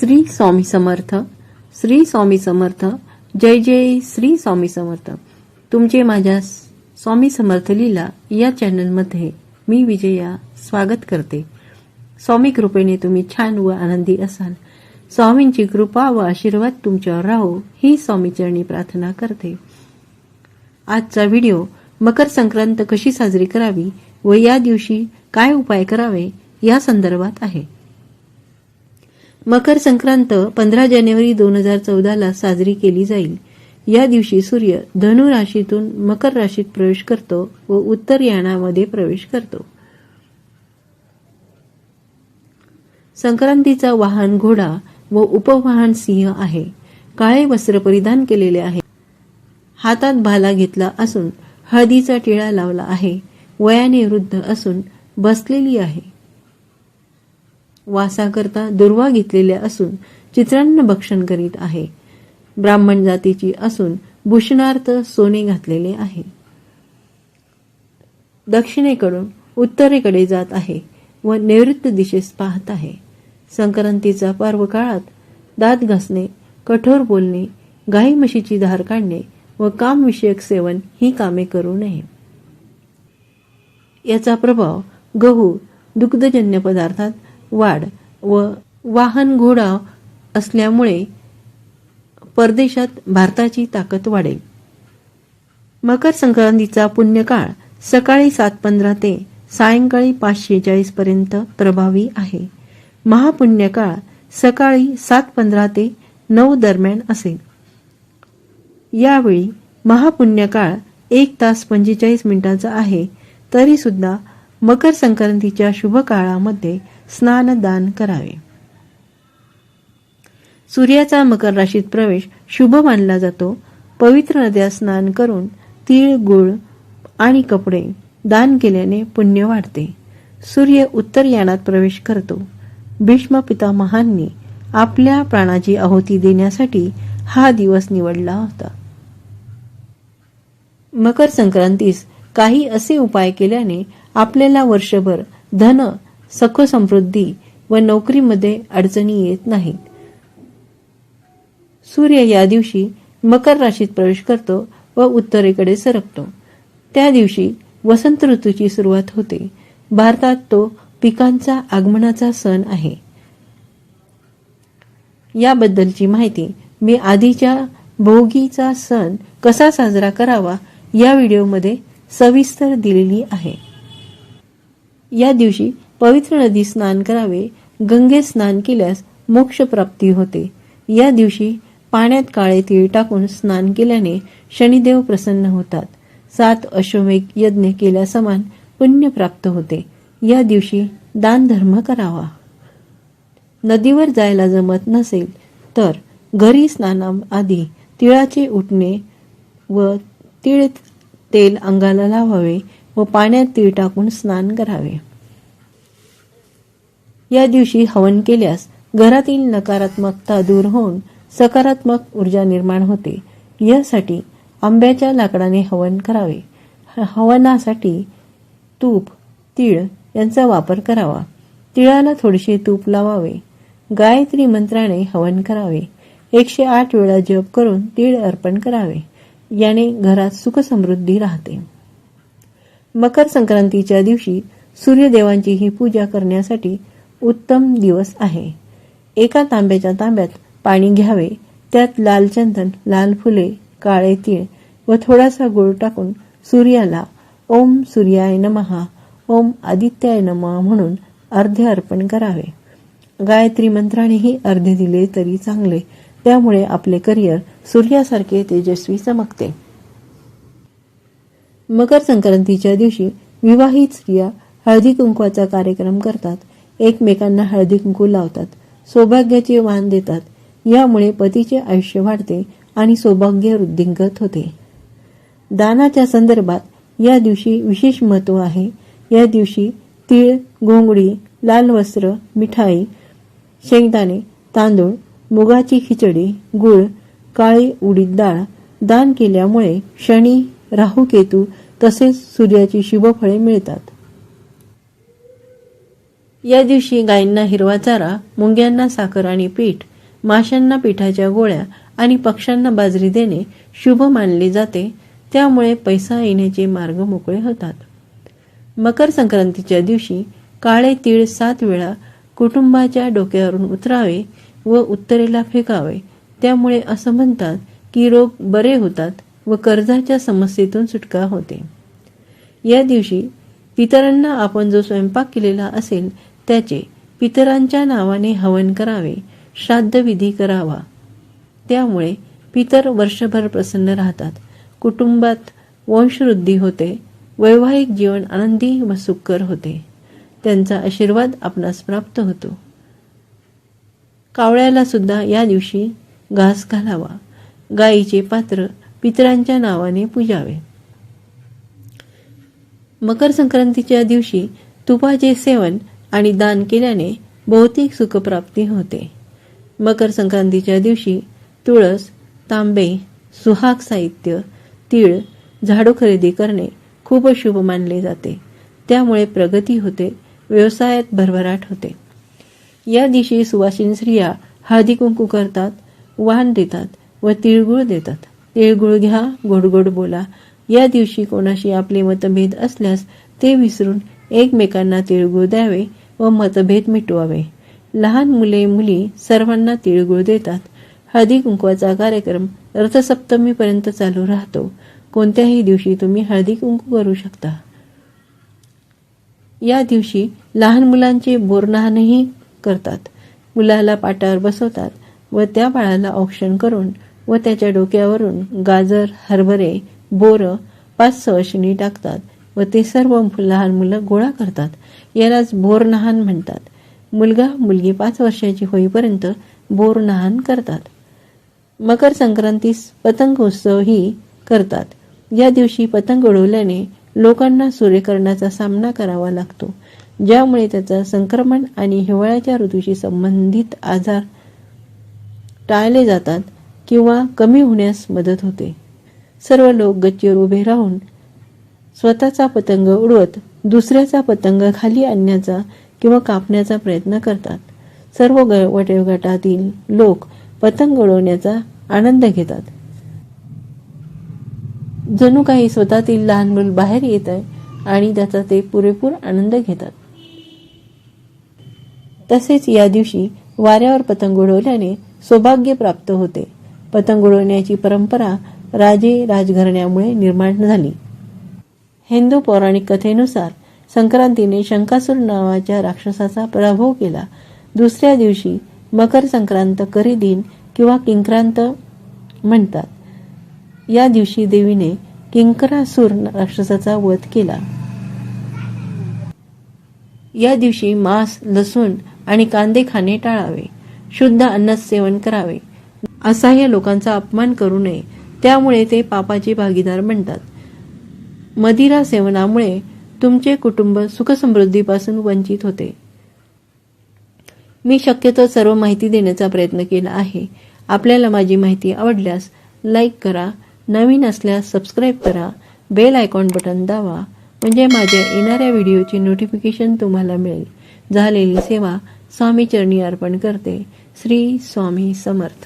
श्री स्वामी समर्थ श्री स्वामी समर्थ जय जय श्री स्वामी समर्थ. तुमचे माझ्या स्वामी समर्थ लीला या चॅनलमध्ये मी विजया स्वागत करते. स्वामी कृपेने तुम्ही छान व आनंदी असाल. स्वामींची कृपा व आशीर्वाद तुमच्यावर राहो ही स्वामीचरणी प्रार्थना करते. आजचा व्हिडिओ मकर संक्रांत कशी साजरी करावी व या दिवशी काय उपाय करावे या संदर्भात आहे. मकर संक्रांत पंधरा जानेवारी दोन हजार चौदाला साजरी केली जाईल. या दिवशी सूर्य धनु राशीतून मकर राशीत प्रवेश करतो व उत्तर यानामध्ये प्रवेश करतो. संक्रांतीचा वाहन घोडा व उपवाहन सिंह आहे. काळे वस्त्र परिधान केलेले आहे. हातात भाला घेतला असून हळदीचा टिळा लावला आहे. वयाने वृद्ध असून बसलेली आहे. वासाकरता दुर्वा घेतलेल्या असून चित्रान्न भक्षण करीत आहे. ब्राह्मण जातीची असून भूषणार्थ सोने घातलेले आहे. दक्षिणेकडून उत्तरेकडे जात आहे व नैऋत्य दिशेस पाहत आहे. संक्रांतीचा पर्व काळात दात घासणे कठोर बोलणे गाई म्हशीची धार काढणे व कामविषयक सेवन ही कामे करू नये. याचा प्रभाव गहू दुग्धजन्य पदार्थात वाढ व वाहन घोडा असल्यामुळे परदेशात भारताची ताकद वाढेल. मकर संक्रांतीचा पुण्यकाळ सकाळी सात पंधरा ते सायंकाळी पाच शेचाळीस पर्यंत प्रभावी आहे. महापुण्यकाळ सकाळी सात पंधरा ते नऊ दरम्यान असेल. यावेळी महापुण्यकाळ एक तास पंचेचाळीस मिनिटांचा आहे. तरी सुद्धा मकर संक्रांतीच्या शुभ काळामध्ये स्नानदान करावे. सूर्याचा मकर राशीत प्रवेश शुभ मानला जातो. पवित्र नद्या स्नान करून तीळ गुळ आणि कपडे दान केल्याने पुण्य वाढते. सूर्य उत्तर यानात प्रवेश करतो. भीष्म पितामहांनी आपल्या प्राणाची आहुती देण्यासाठी हा दिवस निवडला होता. मकर संक्रांतीस काही असे उपाय केल्याने आपल्याला वर्षभर धन सख समृद्धी व नोकरीमध्ये अडचणी येत नाहीत. सूर्य या दिवशी मकर राशीत प्रवेश करतो व उत्तरेकडे सरकतो. त्या दिवशी वसंत ऋतूची सुरुवात होते. भारतात तो पिकांचा आगमनाचा सण आहे. याबद्दलची माहिती मी आधीच्या भोगीचा सण कसा साजरा करावा या व्हिडिओमध्ये सविस्तर दिलेली आहे. या दिवशी पवित्र नदी स्नान करावे गंगे स्नान केल्यास मोक्ष प्राप्ती होते. या दिवशी पाण्यात काळे तीळ टाकून स्नान केल्याने शनिदेव प्रसन्न होतात. सात अश्वमेघ यज्ञ केल्यासमान पुण्य प्राप्त होते. या दिवशी दान धर्म करावा. नदीवर जायला जमत नसेल तर घरी स्नानाआधी तिळाचे उठणे व तिळ तेल अंगाला लावावे व पाण्यात तीळ टाकून स्नान करावे. या दिवशी हवन केल्यास घरातील नकारात्मकता दूर होऊन सकारात्मक ऊर्जा निर्माण होते. यासाठी आंब्याच्या लाकडाने हवन करावे. हवनासाठी तूप तीळ यांचा वापर करावा. तिळाला थोडेसे तूप लावावे. गायत्री मंत्राने हवन करावे. एकशे आठ वेळा जप करून तीळ अर्पण करावे. याने घरात सुखसमृद्धी राहते. मकर संक्रांतीच्या दिवशी सूर्यदेवांची ही पूजा करण्यासाठी उत्तम दिवस आहे. एका तांब्याच्या तांब्यात पाणी घ्यावे त्यात लाल चंदन लाल फुले काळे तीळ व थोडासा गुळ टाकून सूर्याला ओम सूर्याय नमहा ओम आदित्याय नमः म्हणून अर्धे अर्पण करावे. गायत्री मंत्रानेही अर्धे दिले तरी चांगले त्यामुळे आपले करिअर सूर्यासारखे तेजस्वी चमकते. मकर संक्रांतीच्या दिवशी विवाहित स्त्रिया हळदी कुंकवाचा कार्यक्रम करतात. एकमेकांना हळदी कुंकू लावतात सौभाग्याचे वाण देतात. यामुळे पतीचे आयुष्य वाढते आणि सौभाग्य वृद्धिंगत होते. दानाच्या संदर्भात या दिवशी विशेष महत्त्व आहे. या दिवशी तीळ घोंगडी लाल वस्त्र मिठाई शेंगदाणे तांदूळ मुगाची खिचडी गुळ काळी उडीद डाळ दान केल्यामुळे शनी राहू केतू तसेच सूर्याची शुभफळे मिळतात. या दिवशी गायींना हिरवा चारा मुंग्यांना साखर आणि पीठ माशांना पिठाच्या गोळ्या आणि पक्ष्यांना बाजरी देणे शुभ मानले जाते. त्यामुळे पैसा येण्याचे मार्ग मोकळे होतात. मकर संक्रांतीच्या दिवशी काळे तीळ सात वेळा कुटुंबाच्या डोक्यावरून उतरावे व उत्तरेला फेकावे. त्यामुळे असं म्हणतात की रोग बरे होतात व कर्जाच्या समस्येतून सुटका होते. या दिवशी पितरांना आपण जो स्वयंपाक केलेला असेल त्याचे पितरांच्या नावाने हवन करावे श्राद्धविधी करावा. त्यामुळे पितर वर्षभर प्रसन्न राहतात. कुटुंबात वंशवृद्धी होते वैवाहिक जीवन आनंदी व सुखकर होते. त्यांचा आशीर्वाद आपणास प्राप्त होतो. कावळ्याला सुद्धा या दिवशी घास घालावा. गायीचे पात्र पितरांच्या नावाने पूजावे. मकर संक्रांतीच्या दिवशी तुपाचे सेवन आणि दान केल्याने भौतिक सुखप्राप्ती होते. मकर संक्रांतीच्या दिवशी तुळस तांबे सुहाग साहित्य तीळ झाडू खरेदी करणे खूप शुभ मानले जाते. त्यामुळे प्रगती होते व्यवसायात भरभराट होते. या दिवशी सुवासिन स्त्रिया हळदी कुंकू करतात वाण देतात व तिळगुळ देतात. तिळगुळ घ्या गोड गोड बोला. या दिवशी कोणाशी आपले मतभेद असल्यास ते विसरून एकमेकांना तिळगुळ द्यावे व मतभेद मिटवावे. लहान मुले मुली सर्वांना तिळगुळ देतात. हळदी कुंकवाचा कार्यक्रम रथसप्तमीपर्यंत चालू राहतो. कोणत्याही दिवशी तुम्ही हळदी कुंकू करू शकता. या दिवशी लहान मुलांचे बोरनाहनही करतात. मुलाला पाटावर बसवतात व त्या बाळाला औक्षण करून व त्याच्या डोक्यावरून गाजर हरभरे बोर पाच सवशणी टाकतात. व ते सर्व लहान मुलं गोळा करतात. यालाच बोरनहान म्हणतात. मुलगा मुलगी पाच वर्षाची होईपर्यंत बोरनहान करतात. मकर संक्रांतीस पतंग उत्सवही करतात. या दिवशी पतंग उडवल्याने लोकांना सूर्यकरणाचा सामना करावा लागतो. ज्यामुळे त्याचा संक्रमण आणि हिवाळ्याच्या ऋतूशी संबंधित आजार टाळले जातात किंवा कमी होण्यास मदत होते. सर्व लोक गच्चीवर उभे राहून स्वतःचा पतंग उडवत दुसऱ्याचा पतंग खाली आणण्याचा किंवा कापण्याचा प्रयत्न करतात. सर्व ग- वयोगटातील लोक पतंग उडवण्याचा आनंद घेतात. जणू काही स्वतःतील लहान मूल बाहेर येत आहे आणि त्याचा ते पुरेपूर आनंद घेतात. तसेच या दिवशी वाऱ्यावर पतंग उडवल्याने सौभाग्य प्राप्त होते. पतंग उडवण्याची परंपरा राजे राजघराण्यामुळे निर्माण झाली. हिंदू पौराणिक कथेनुसार संक्रांतीने शंकासूर नावाच्या राक्षसाचा पराभव केला. दुसऱ्या दिवशी मकर संक्रांत करी दिन किंवा किंक्रांत म्हणतात. या दिवशी देवीने किंकरासूर राक्षसाचा वध केला. या दिवशी मांस लसूण आणि कांदे खाणे टाळावे. शुद्ध अन्न सेवन करावे. असह्य लोकांचा अपमान करू नये. त्यामुळे ते पापाचे भागीदार बनतात. मदिरा सेवनामुळे तुमचे कुटुंब सुखसमृद्धीपासून वंचित होते. मी शक्यतो सर्व माहिती देण्याचा प्रयत्न केला आहे. आपल्याला माझी माहिती आवडल्यास लाईक करा नवीन असल्यास सबस्क्राईब करा बेल आयकॉन बटन दावा म्हणजे माझ्या येणाऱ्या व्हिडिओची नोटिफिकेशन तुम्हाला मिळेल. झालेली सेवा स्वामी चरणी अर्पण करते. श्री स्वामी समर्थ.